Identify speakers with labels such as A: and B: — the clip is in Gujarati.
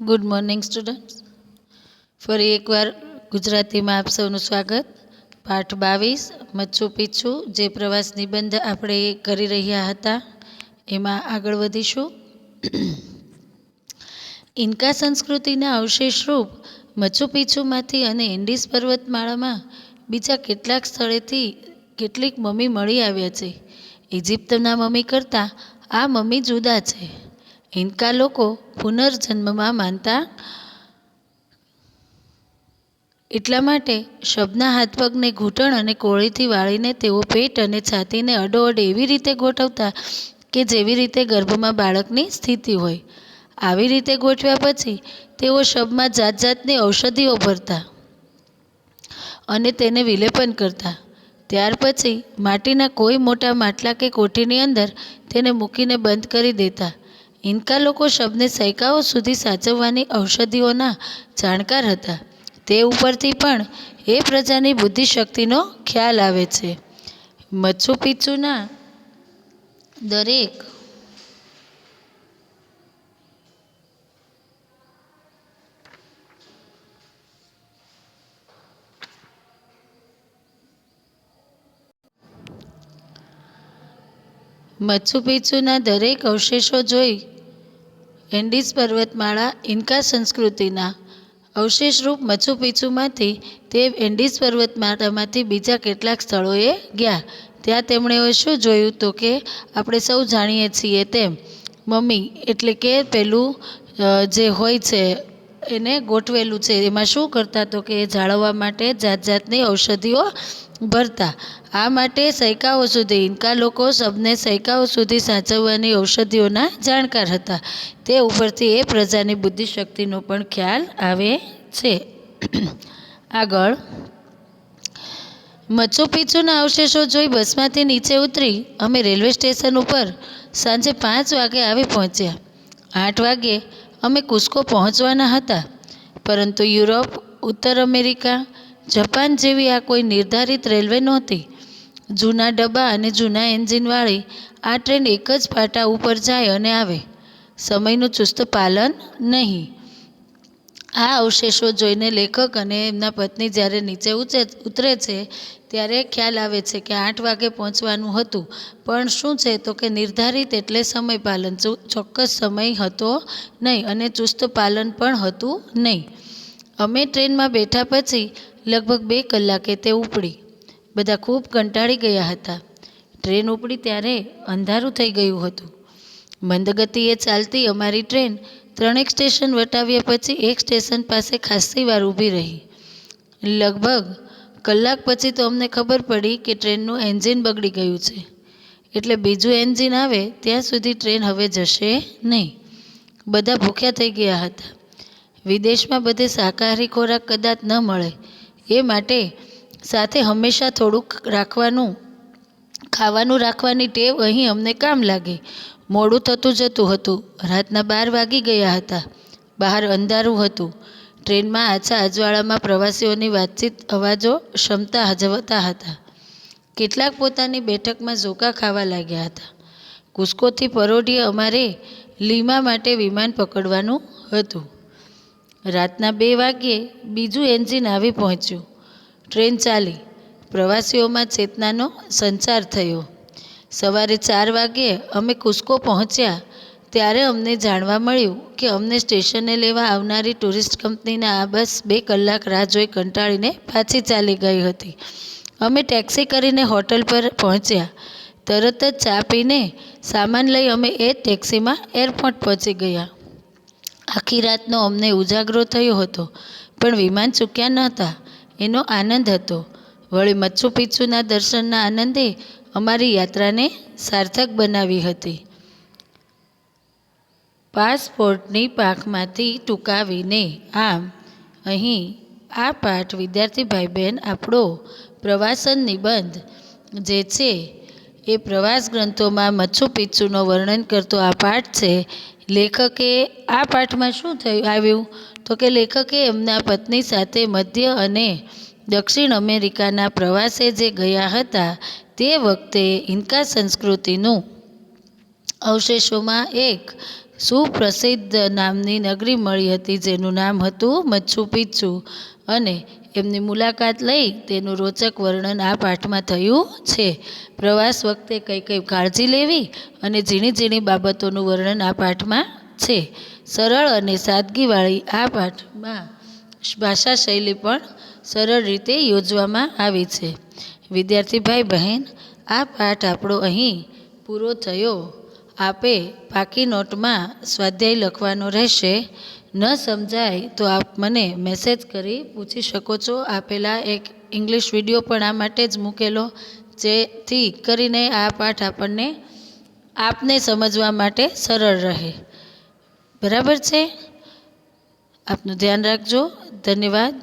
A: ગુડ મોર્નિંગ સ્ટુડન્ટ્સ ફરી એકવાર ગુજરાતીમાં આપ સૌનું સ્વાગત. પાઠ બાવીસ, મચ્છુ પીછું જે પ્રવાસ નિબંધ આપણે કરી રહ્યા હતા, એમાં આગળ વધીશું. ઇન્કા સંસ્કૃતિના અવશેષ રૂપ, મચ્છુ પીછુમાંથી અને એન્ડિસ પર્વતમાળામાં બીજા કેટલાક સ્થળેથી કેટલીક મમ્મી મળી આવ્યા છે. ઇજિપ્તના મમ્મી કરતાં આ મમ્મી જુદા છે. ઇન્કા લોકો પુનર્જન્મમાં માનતા એટલા માટે શબના હાથ પગને ઘૂંટણ અને કોળીથી વાળીને તેઓ પેટ અને છાતીને અડોઅડ એવી રીતે ગોઠવતા કે જેવી રીતે ગર્ભમાં બાળકની સ્થિતિ હોય. આવી રીતે ગોઠવ્યા પછી તેઓ શબમાં જાત જાતની ઔષધિઓ ભરતા અને તેને વિલેપન કરતા. ત્યાર પછી માટીના કોઈ મોટા માટલા કે કોઠીની અંદર તેને મૂકીને બંધ કરી દેતા. ઇન્કા લોકો શબને સૈકાઓ સુધી સાચવવાની ઔષધિઓના જાણકાર હતા. તે ઉપરથી પણ એ પ્રજાની બુદ્ધિશક્તિનો ખ્યાલ આવે છે. મચ્છુ પિચ્છુના દરેક મચ્છુ પિચ્છુના દરેક અવશેષો જોઈ એન્ડીઝ પર્વતમાળા ઇન્કા સંસ્કૃતિના અવશેષરૂપ મચુ પિચ્છુમાંથી તે એન્ડીઝ પર્વતમાળામાંથી બીજા કેટલાક સ્થળોએ ગયા. ત્યાં તેમણે શું જોયું તો કે આપણે સૌ જાણીએ છીએ તેમ મમ્મી એટલે કે પેલું જે હોય છે એને ગોઠવેલું છે. એમાં શું કરતા તો કે એ જાળવવા માટે જાત જાતની ઔષધિઓ ભરતા આ માટે સૈકાઓ સુધી, ઇન્કા લોકો શબને સૈકાઓ સુધી સાચવવાની ઔષધિઓના જાણકાર હતા. તે ઉપરથી એ પ્રજાની બુદ્ધિશક્તિનો પણ ખ્યાલ આવે છે. આગળ મચ્છુ પિચ્છુના અવશેષો જોઈ બસમાંથી નીચે ઉતરી અમે રેલવે સ્ટેશન ઉપર સાંજે પાંચ વાગે આવી પહોંચ્યા. આઠ વાગે અમે કુસ્કો પહોંચવાના હતા. પરંતુ યુરોપ, ઉત્તર અમેરિકા જપાન જેવી આ કોઈ નિર્ધારિત રેલવે નહોતી. જૂના ડબ્બા અને જૂના એન્જિનવાળી આ ટ્રેન એક જ પાટા ઉપર જાય અને આવે. સમયનું ચુસ્ત પાલન નહીં. આ અવશેષો જોઈને લેખક અને એમના પત્ની જ્યારે નીચે ઉચે, ઉતરે છે, ત્યારે ખ્યાલ આવે છે કે આઠ વાગે પહોંચવાનું હતું. પણ શું છે તો કે નિર્ધારિત એટલે સમય પાલન. ચોક્કસ સમય હતો નહીં અને ચુસ્ત પાલન પણ હતું નહીં. અમે ટ્રેનમાં બેઠા પછી લગભગ બે કલાકે તે ઉપડી. બધા ખૂબ કંટાળી ગયા હતા. ટ્રેન ઉપડી ત્યારે અંધારું થઈ ગયું હતું. મંદગતિએ ચાલતી અમારી ટ્રેન ત્રણેક સ્ટેશન વટાવ્યા પછી એક સ્ટેશન પાસે ખાસ્સી વાર ઊભી રહી. લગભગ કલાક પછી તો અમને ખબર પડી કે ટ્રેનનું એન્જિન બગડી ગયું છે. એટલે બીજું એન્જિન આવે ત્યાં સુધી ટ્રેન હવે જશે નહીં. બધા ભૂખ્યા થઈ ગયા હતા. વિદેશમાં બધે શાકાહારી ખોરાક કદાચ ન મળે. એ માટે સાથે હંમેશા થોડુંક રાખવાનું, ખાવાનું રાખવાની ટેવ અહીં અમને કામ લાગી. મોડું થતું જતું હતું. રાતના બાર વાગી ગયા હતા. બહાર અંધારું હતું. ટ્રેનમાં આછા અજવાળામાં પ્રવાસીઓની વાતચીત, અવાજો ક્ષમતા હજવતા હતા. કેટલાક પોતાની બેઠકમાં ઝોકા ખાવા લાગ્યા હતા. કુસ્કોથી પરોઢીએ અમારે લીમા માટે વિમાન પકડવાનું હતું. રાતના બે વાગ્યે બીજું એન્જિન આવી પહોંચ્યું. ટ્રેન ચાલી. પ્રવાસીઓમાં ચેતનાનો સંચાર થયો. સવારે ચાર વાગ્યે અમે કુસ્કો પહોંચ્યા. ત્યારે અમને જાણવા મળ્યું કે અમને સ્ટેશને લેવા આવનારી ટુરિસ્ટ કંપનીના આ બસ બે કલાક રાહ જોઈ કંટાળીને પાછી ચાલી ગઈ હતી. અમે ટેક્સી કરીને હોટલ પર પહોંચ્યા. તરત જ ચા પીને સામાન લઈ અમે એ ટેક્સીમાં એરપોર્ટ પહોંચી ગયા. આખી રાતનો અમને ઉજાગરો થયો હતો. પણ વિમાન ચૂક્યા નહોતા એનો આનંદ હતો. વળી મચ્છુ પિચ્છુના દર્શનના આનંદે અમારી યાત્રાને સાર્થક બનાવી હતી. પાસપોર્ટની પાંખમાંથી ટૂંકાવીને આમ અહીં આ પાઠ વિદ્યાર્થી ભાઈ બહેન આપણો પ્રવાસન નિબંધ જે છે એ પ્રવાસ ગ્રંથોમાં મચ્છુ પિચ્છુનો વર્ણન કરતો આ પાઠ છે લેખકે આ પાઠમાં શું થયું, આવ્યું? તો કે લેખકે એમના પત્ની સાથે મધ્ય અને દક્ષિણ અમેરિકાના પ્રવાસે જે ગયા હતા, તે વખતે ઇન્કા સંસ્કૃતિનું અવશેષોમાં એક સુપ્રસિદ્ધ નામની નગરી મળી હતી, જેનું નામ હતું મચ્છુ પિચ્છુ અને એમની મુલાકાત લઈ તેનું રોચક વર્ણન આ પાઠમાં થયું છે. પ્રવાસ વખતે કઈ કઈ કાળજી લેવી અને ઝીણી ઝીણી બાબતોનું વર્ણન આ પાઠમાં છે. સરળ અને સાદગીવાળી આ પાઠમાં ભાષા શૈલી પણ સરળ રીતે યોજવામાં આવી છે. વિદ્યાર્થી ભાઈ બહેન આ પાઠ આપણો અહીં પૂરો થયો. આપે પાકી નોટમાં સ્વાધ્યાય લખવાનો રહેશે. ન સમજાય તો આપ મને મેસેજ કરી પૂછી શકો છો. આપેલા એક ઇંગ્લિશ વીડિયો પણ આ માટે જ મૂકેલો, જેથી કરીને આ પાઠ આપણને આપને સમજવા માટે સરળ રહે. બરાબર છે? આપનું ધ્યાન રાખજો. ધન્યવાદ.